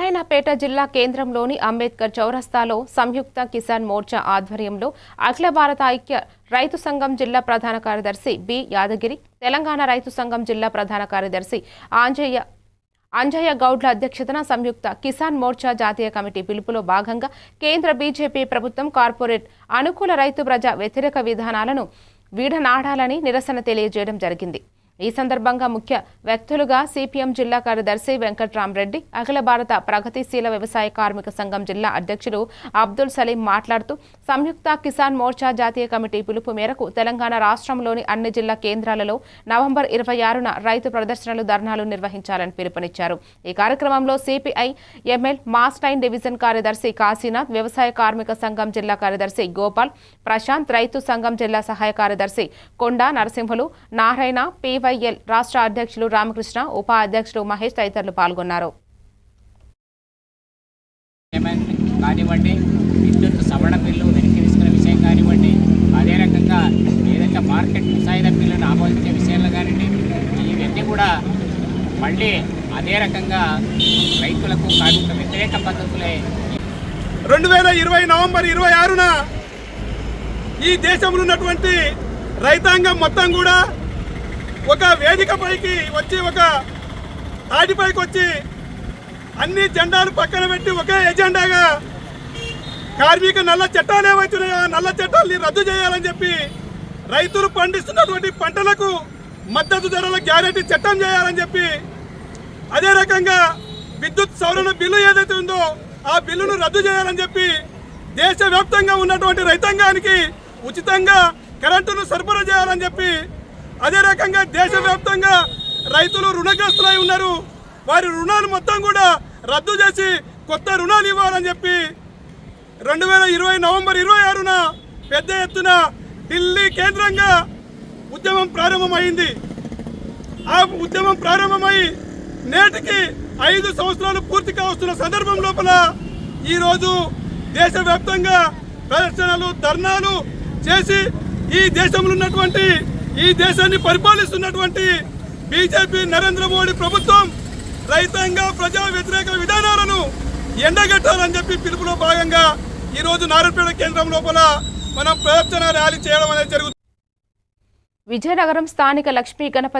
నారాయణపేట జిల్లా కేంద్రంలోని అంబేద్కర్ చౌరస్తాలో సంయుక్త కిసాన్ మోర్చా ఆధ్వర్యంలో అఖిల భారత ఐక్య రైతు సంఘం జిల్లా ప్రధాన కార్యదర్శి బి యాదగిరి తెలంగాణ రైతు సంఘం జిల్లా ప్రధాన కార్యదర్శి ఆంజయ్య అంజయ్య గౌడ్ల అధ్యక్షతన సంయుక్త కిసాన్ మోర్చా జాతీయ కమిటీ పిలుపులో భాగంగా కేంద్ర బీజేపీ ప్రభుత్వం కార్పొరేట్ అనుకూల రైతు ప్రజా వ్యతిరేక విధానాలను వీడనాడాలని నిరసన తెలియజేయడం జరిగింది. ఈ సందర్భంగా ముఖ్య వ్యక్తులుగా సిపిఎం జిల్లా కార్యదర్శి వెంకట్రామరెడ్డి అఖిల భారత ప్రగతిశీల వ్యవసాయ కార్మిక సంఘం జిల్లా అధ్యక్షుడు అబ్దుల్ సలీం మాట్లాడుతూ సంయుక్త కిసాన్ మోర్చా జాతీయ కమిటీ పిలుపు మేరకు తెలంగాణ రాష్ట్రంలోని అన్ని జిల్లా కేంద్రాలలో నవంబర్ ఇరవై ఆరున రైతు ప్రదర్శనలు ధర్నాలు నిర్వహించాలని పిలుపునిచ్చారు. ఈ కార్యక్రమంలో సిపిఐ ఎంఎల్ మాస్టైన్ డివిజన్ కార్యదర్శి కాశీనాథ్ వ్యవసాయ కార్మిక సంఘం జిల్లా కార్యదర్శి గోపాల్ ప్రశాంత్ రైతు సంఘం జిల్లా సహాయ కార్యదర్శి కొండా నరసింహులు నారాయణ పివైఎల్ రాష్ట్ర అధ్యక్షులు రామకృష్ణ ఉప అధ్యక్షుడు మహేష్ తదితరులు పాల్గొన్నారు. కానివ్వండి విద్యుత్ సవరణ బిల్లు వెనక్కి తీసుకునే విషయం కానివ్వండి అదే రకంగా ఏదైతే మార్కెట్ ముసాయిదా బిల్లును ఆమోదించే విషయంలో కానివ్వండి ఇవన్నీ కూడా మళ్ళీ అదే రకంగా రైతులకు కార్మిక వ్యతిరేక పద్ధతులే. రెండు వేల ఇరవై నవంబర్ ఇరవై ఆరున ఈ దేశంలో ఉన్నటువంటి రైతాంగం మొత్తం కూడా ఒక వేదిక పైకి వచ్చి ఒక తాటిపైకి వచ్చి అన్ని జెండాలు పక్కన పెట్టి ఒకే ఎజెండాగా కార్మిక నల్ల చట్టాలు ఏవైతున్నాయో ఆ నల్ల చట్టాలని రద్దు చేయాలని చెప్పి రైతులు పండిస్తున్నటువంటి పంటలకు మద్దతు ధరల గ్యారెంటీ చట్టం చేయాలని చెప్పి అదే రకంగా విద్యుత్ సవరణ బిల్లు ఏదైతే ఉందో ఆ బిల్లును రద్దు చేయాలని చెప్పి దేశవ్యాప్తంగా ఉన్నటువంటి రైతాంగానికి ఉచితంగా కరెంటును సరఫరా చేయాలని చెప్పి అదే రకంగా దేశవ్యాప్తంగా రైతులు రుణగ్రస్తులై ఉన్నారు. వారి రుణాలు మొత్తం కూడా రద్దు చేసి కొత్త రుణాలు ఇవ్వాలని చెప్పి రెండు వేల ఇరవై నవంబర్ ఇరవై ఆరున పెద్ద ఎత్తున ఢిల్లీ కేంద్రంగా ఉద్యమం ప్రారంభమైంది. ఆ ఉద్యమం ప్రారంభమై నేటికి ఐదు సంవత్సరాలు పూర్తి కావస్తున్న సందర్భం లోపల ఈరోజు దేశవ్యాప్తంగా ప్రదర్శనలు ధర్నాలు చేసి ఈ దేశంలో ఉన్నటువంటి ఈ దేశాన్ని పరిపాలిస్తున్నటువంటి బీజేపీ నరేంద్ర మోడీ ప్రభుత్వం రైతాంగ ప్రజా వ్యతిరేక విధానాలను ఎండగట్టాలని చెప్పి పిలుపులో భాగంగా ఈరోజు నారాయణపేట కేంద్రం లోపల మనం ప్రదర్శన ర్యాలీ చేయడం అనేది జరుగుతుంది. విజయనగరం స్థానిక లక్ష్మీ గణపతి